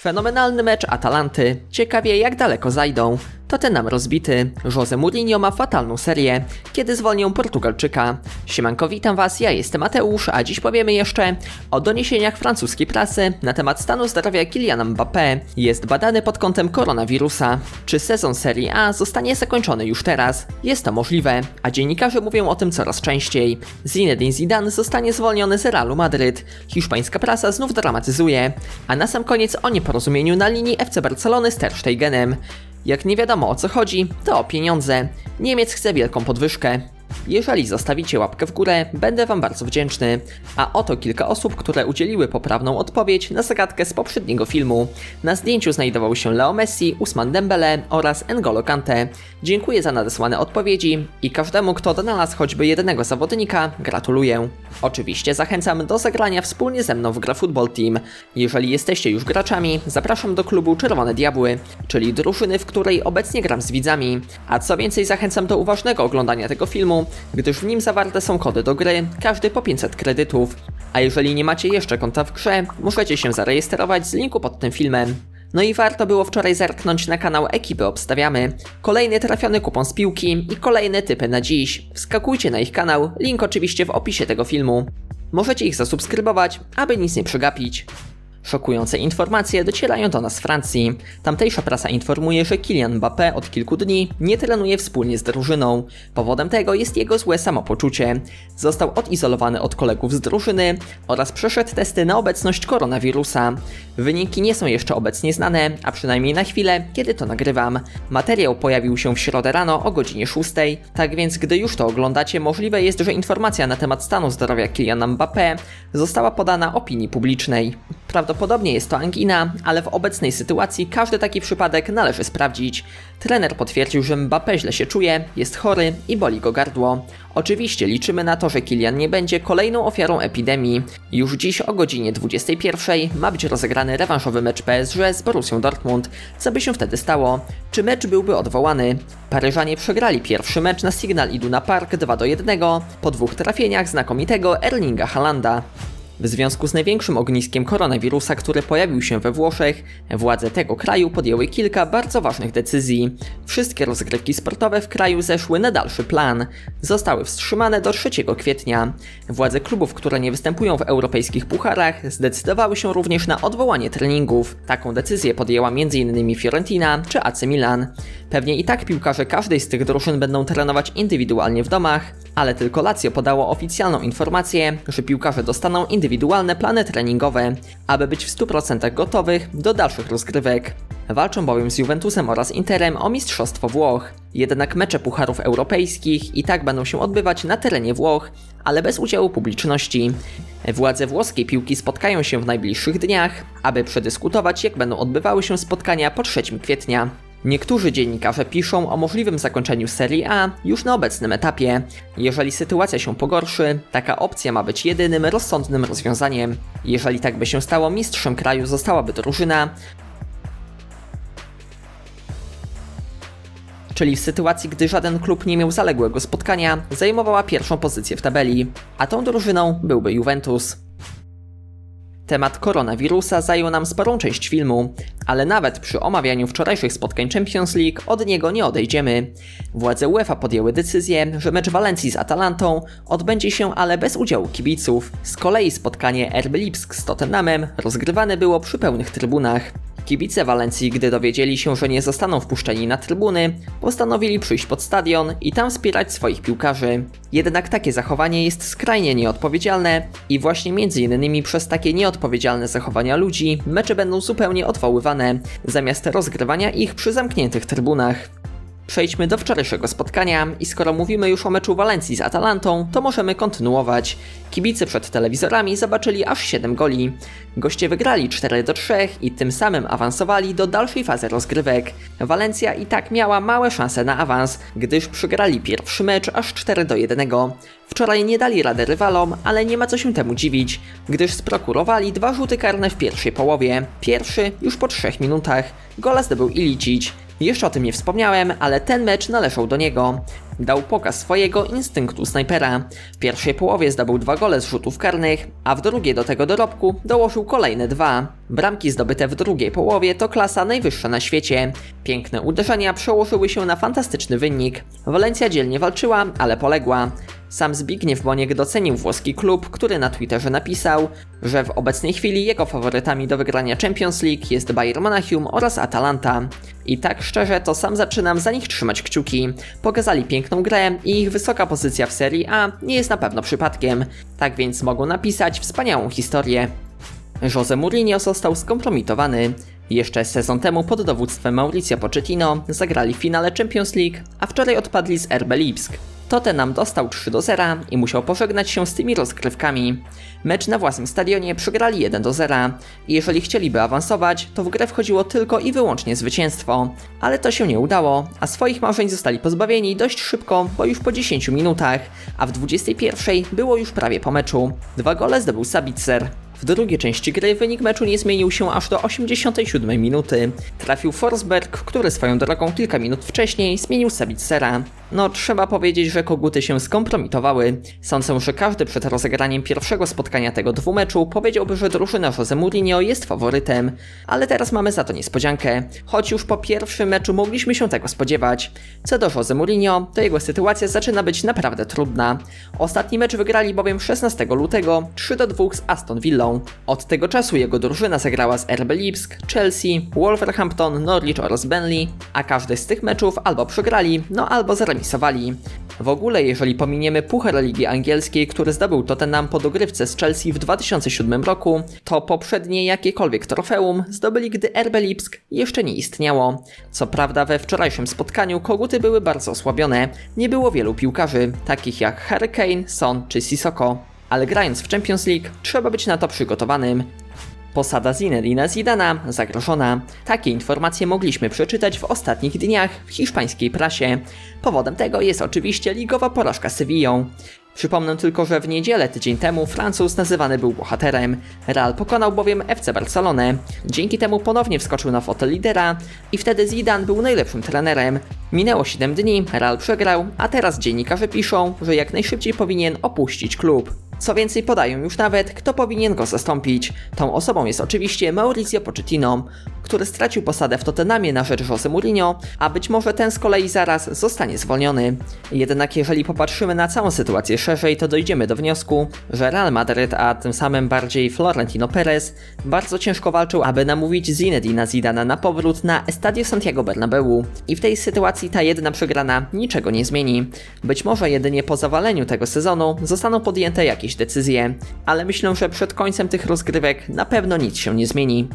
Fenomenalny mecz Atalanty. Ciekawie jak daleko zajdą. Tottenham rozbity. Jose Mourinho ma fatalną serię. Kiedy zwolnią Portugalczyka? Siemanko, witam was, ja jestem Mateusz, a dziś powiemy jeszcze o doniesieniach francuskiej prasy na temat stanu zdrowia Kyliana Mbappé. Jest badany pod kątem koronawirusa. Czy sezon Serie A zostanie zakończony już teraz? Jest to możliwe, a dziennikarze mówią o tym coraz częściej. Zinedine Zidane zostanie zwolniony z Realu Madryt. Hiszpańska prasa znów dramatyzuje. A na sam koniec o nieporozumieniu na linii FC Barcelony z Ter Stegenem. Jak nie wiadomo o co chodzi, to o pieniądze. Niemiec chce wielką podwyżkę. Jeżeli zostawicie łapkę w górę, będę Wam bardzo wdzięczny. A oto kilka osób, które udzieliły poprawną odpowiedź na zagadkę z poprzedniego filmu. Na zdjęciu znajdował się Leo Messi, Usman Dembele oraz N'Golo Kante. Dziękuję za nadesłane odpowiedzi i każdemu, kto donalazł choćby jednego zawodnika, gratuluję. Oczywiście zachęcam do zagrania wspólnie ze mną w grę Football Team. Jeżeli jesteście już graczami, zapraszam do klubu Czerwone Diabły, czyli drużyny, w której obecnie gram z widzami. A co więcej, zachęcam do uważnego oglądania tego filmu, gdyż w nim zawarte są kody do gry, każdy po 500 kredytów. A jeżeli nie macie jeszcze konta w grze, możecie się zarejestrować z linku pod tym filmem. No i warto było wczoraj zerknąć na kanał Ekipy Obstawiamy. Kolejny trafiony kupon z piłki i kolejne typy na dziś. Wskakujcie na ich kanał, link oczywiście w opisie tego filmu. Możecie ich zasubskrybować, aby nic nie przegapić. Szokujące informacje docierają do nas z Francji. Tamtejsza prasa informuje, że Kylian Mbappé od kilku dni nie trenuje wspólnie z drużyną. Powodem tego jest jego złe samopoczucie. Został odizolowany od kolegów z drużyny oraz przeszedł testy na obecność koronawirusa. Wyniki nie są jeszcze obecnie znane, a przynajmniej na chwilę, kiedy to nagrywam. Materiał pojawił się w środę rano o godzinie 6, tak więc gdy już to oglądacie, możliwe jest, że informacja na temat stanu zdrowia Kyliana Mbappé została podana opinii publicznej. Prawdopodobnie jest to angina, ale w obecnej sytuacji każdy taki przypadek należy sprawdzić. Trener potwierdził, że Mbappé źle się czuje, jest chory i boli go gardło. Oczywiście liczymy na to, że Kylian nie będzie kolejną ofiarą epidemii. Już dziś o godzinie 21 ma być rozegrany rewanżowy mecz PSG z Borussią Dortmund. Co by się wtedy stało? Czy mecz byłby odwołany? Paryżanie przegrali pierwszy mecz na Signal Iduna Park 2 do 1 po dwóch trafieniach znakomitego Erlinga Halanda. W związku z największym ogniskiem koronawirusa, który pojawił się we Włoszech, władze tego kraju podjęły kilka bardzo ważnych decyzji. Wszystkie rozgrywki sportowe w kraju zeszły na dalszy plan. Zostały wstrzymane do 3 kwietnia. Władze klubów, które nie występują w europejskich pucharach, zdecydowały się również na odwołanie treningów. Taką decyzję podjęła m.in. Fiorentina czy AC Milan. Pewnie i tak piłkarze każdej z tych drużyn będą trenować indywidualnie w domach, ale tylko Lazio podało oficjalną informację, że piłkarze dostaną indywidualne plany treningowe, aby być w 100% gotowych do dalszych rozgrywek. Walczą bowiem z Juventusem oraz Interem o Mistrzostwo Włoch. Jednak mecze pucharów europejskich i tak będą się odbywać na terenie Włoch, ale bez udziału publiczności. Władze włoskiej piłki spotkają się w najbliższych dniach, aby przedyskutować, jak będą odbywały się spotkania po 3 kwietnia. Niektórzy dziennikarze piszą o możliwym zakończeniu Serii A już na obecnym etapie. Jeżeli sytuacja się pogorszy, taka opcja ma być jedynym rozsądnym rozwiązaniem. Jeżeli tak by się stało, mistrzem kraju zostałaby drużyna, czyli w sytuacji, gdy żaden klub nie miał zaległego spotkania, zajmowała pierwszą pozycję w tabeli, a tą drużyną byłby Juventus. Temat koronawirusa zajął nam sporą część filmu, ale nawet przy omawianiu wczorajszych spotkań Champions League od niego nie odejdziemy. Władze UEFA podjęły decyzję, że mecz Walencji z Atalantą odbędzie się ale bez udziału kibiców. Z kolei spotkanie RB Lipsk z Tottenhamem rozgrywane było przy pełnych trybunach. Kibice Walencji, gdy dowiedzieli się, że nie zostaną wpuszczeni na trybuny, postanowili przyjść pod stadion i tam wspierać swoich piłkarzy. Jednak takie zachowanie jest skrajnie nieodpowiedzialne i właśnie między innymi przez takie nieodpowiedzialne zachowania ludzi mecze będą zupełnie odwoływane, zamiast rozgrywania ich przy zamkniętych trybunach. Przejdźmy do wczorajszego spotkania i skoro mówimy już o meczu Walencji z Atalantą, to możemy kontynuować. Kibice przed telewizorami zobaczyli aż 7 goli. Goście wygrali 4 do 3 i tym samym awansowali do dalszej fazy rozgrywek. Walencja i tak miała małe szanse na awans, gdyż przegrali pierwszy mecz aż 4 do 1. Wczoraj nie dali rady rywalom, ale nie ma co się temu dziwić, gdyż sprokurowali dwa rzuty karne w pierwszej połowie. Pierwszy już po 3 minutach. Gola zdobył Ilicic. Jeszcze o tym nie wspomniałem, ale ten mecz należał do niego. Dał pokaz swojego instynktu snajpera. W pierwszej połowie zdobył dwa gole z rzutów karnych, a w drugiej do tego dorobku dołożył kolejne dwa. Bramki zdobyte w drugiej połowie to klasa najwyższa na świecie. Piękne uderzenia przełożyły się na fantastyczny wynik. Walencja dzielnie walczyła, ale poległa. Sam Zbigniew Boniek docenił włoski klub, który na Twitterze napisał, że w obecnej chwili jego faworytami do wygrania Champions League jest Bayern Monachium oraz Atalanta. I tak szczerze to sam zaczynam za nich trzymać kciuki. Pokazali piękną grę i ich wysoka pozycja w Serii A nie jest na pewno przypadkiem. Tak więc mogą napisać wspaniałą historię. Jose Mourinho został skompromitowany. Jeszcze sezon temu pod dowództwem Mauricio Pochettino zagrali w finale Champions League, a wczoraj odpadli z RB Lipsk. Tottenham dostał 3 do 0 i musiał pożegnać się z tymi rozgrywkami. Mecz na własnym stadionie przegrali 1 do 0 i jeżeli chcieliby awansować, to w grę wchodziło tylko i wyłącznie zwycięstwo. Ale to się nie udało, a swoich marzeń zostali pozbawieni dość szybko, bo już po 10 minutach, a w 21 było już prawie po meczu. Dwa gole zdobył Sabitzer. W drugiej części gry wynik meczu nie zmienił się aż do 87 minuty. Trafił Forsberg, który swoją drogą kilka minut wcześniej zmienił Sabitzera. No, trzeba powiedzieć, że koguty się skompromitowały. Sądzę, że każdy przed rozegraniem pierwszego spotkania tego dwumeczu powiedziałby, że drużyna Jose Mourinho jest faworytem. Ale teraz mamy za to niespodziankę. Choć już po pierwszym meczu mogliśmy się tego spodziewać. Co do Jose Mourinho, to jego sytuacja zaczyna być naprawdę trudna. Ostatni mecz wygrali bowiem 16 lutego 3 do 2 z Aston Villą. Od tego czasu jego drużyna zagrała z RB Lipsk, Chelsea, Wolverhampton, Norwich oraz Burnley, a każdy z tych meczów albo przegrali, no albo W ogóle, jeżeli pominiemy Puchar Ligi Angielskiej, który zdobył Tottenham po dogrywce z Chelsea w 2007 roku, to poprzednie jakiekolwiek trofeum zdobyli, gdy RB Lipsk jeszcze nie istniało. Co prawda we wczorajszym spotkaniu koguty były bardzo osłabione, nie było wielu piłkarzy, takich jak Harry Kane, Son czy Sissoko. Ale grając w Champions League trzeba być na to przygotowanym. Posada Zinedina Zidana zagrożona. Takie informacje mogliśmy przeczytać w ostatnich dniach w hiszpańskiej prasie. Powodem tego jest oczywiście ligowa porażka z Sevillą. Przypomnę tylko, że w niedzielę tydzień temu Francuz nazywany był bohaterem. Real pokonał bowiem FC Barcelonę. Dzięki temu ponownie wskoczył na fotel lidera i wtedy Zidane był najlepszym trenerem. Minęło 7 dni, Real przegrał, a teraz dziennikarze piszą, że jak najszybciej powinien opuścić klub. Co więcej, podają już nawet, kto powinien go zastąpić. Tą osobą jest oczywiście Mauricio Pochettino, który stracił posadę w Tottenhamie na rzecz Jose Mourinho, a być może ten z kolei zaraz zostanie zwolniony. Jednak jeżeli popatrzymy na całą sytuację szerzej, to dojdziemy do wniosku, że Real Madrid, a tym samym bardziej Florentino Perez, bardzo ciężko walczył, aby namówić Zinedina Zidana na powrót na Estadio Santiago Bernabeu. I w tej sytuacji ta jedna przegrana niczego nie zmieni. Być może jedynie po zawaleniu tego sezonu zostaną podjęte jakieś decyzje, ale myślę, że przed końcem tych rozgrywek na pewno nic się nie zmieni.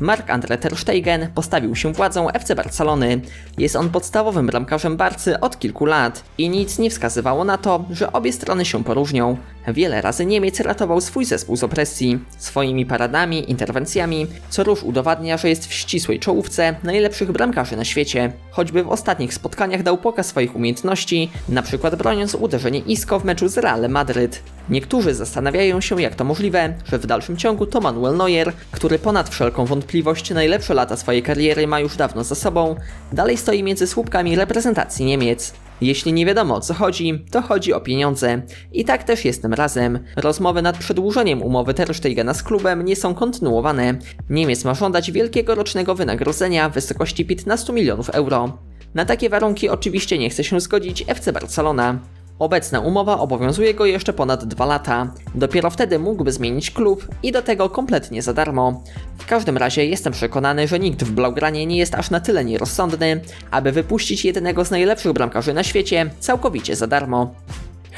Marc-André Ter Stegen postawił się władzą FC Barcelony. Jest on podstawowym bramkarzem Barcy od kilku lat i nic nie wskazywało na to, że obie strony się poróżnią. Wiele razy Niemiec ratował swój zespół z opresji, swoimi paradami, interwencjami, co róż udowadnia, że jest w ścisłej czołówce najlepszych bramkarzy na świecie. Choćby w ostatnich spotkaniach dał pokaz swoich umiejętności, na przykład broniąc uderzenie Isco w meczu z Realem Madryt. Niektórzy zastanawiają się, jak to możliwe, że w dalszym ciągu to Manuel Neuer, który ponad wszelką wątpliwość najlepsze lata swojej kariery ma już dawno za sobą, dalej stoi między słupkami reprezentacji Niemiec. Jeśli nie wiadomo o co chodzi, to chodzi o pieniądze. I tak też jest tym razem. Rozmowy nad przedłużeniem umowy Ter Stegena z klubem nie są kontynuowane. Niemiec ma żądać wielkiego rocznego wynagrodzenia w wysokości 15 milionów euro. Na takie warunki oczywiście nie chce się zgodzić FC Barcelona. Obecna umowa obowiązuje go jeszcze ponad 2 lata. Dopiero wtedy mógłby zmienić klub i do tego kompletnie za darmo. W każdym razie jestem przekonany, że nikt w Blaugranie nie jest aż na tyle nierozsądny, aby wypuścić jednego z najlepszych bramkarzy na świecie całkowicie za darmo.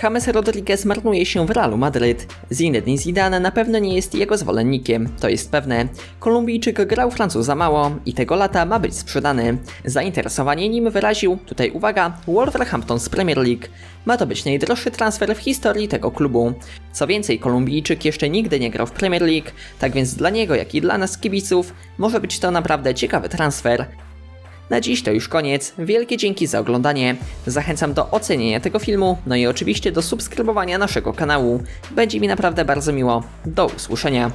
James Rodriguez marnuje się w Realu Madryt. Zinedine Zidane na pewno nie jest jego zwolennikiem, to jest pewne. Kolumbijczyk grał Francuza mało i tego lata ma być sprzedany. Zainteresowanie nim wyraził, tutaj uwaga, Wolverhampton z Premier League. Ma to być najdroższy transfer w historii tego klubu. Co więcej, Kolumbijczyk jeszcze nigdy nie grał w Premier League, tak więc dla niego, jak i dla nas kibiców, może być to naprawdę ciekawy transfer. Na dziś to już koniec. Wielkie dzięki za oglądanie. Zachęcam do ocenienia tego filmu, no i oczywiście do subskrybowania naszego kanału. Będzie mi naprawdę bardzo miło. Do usłyszenia.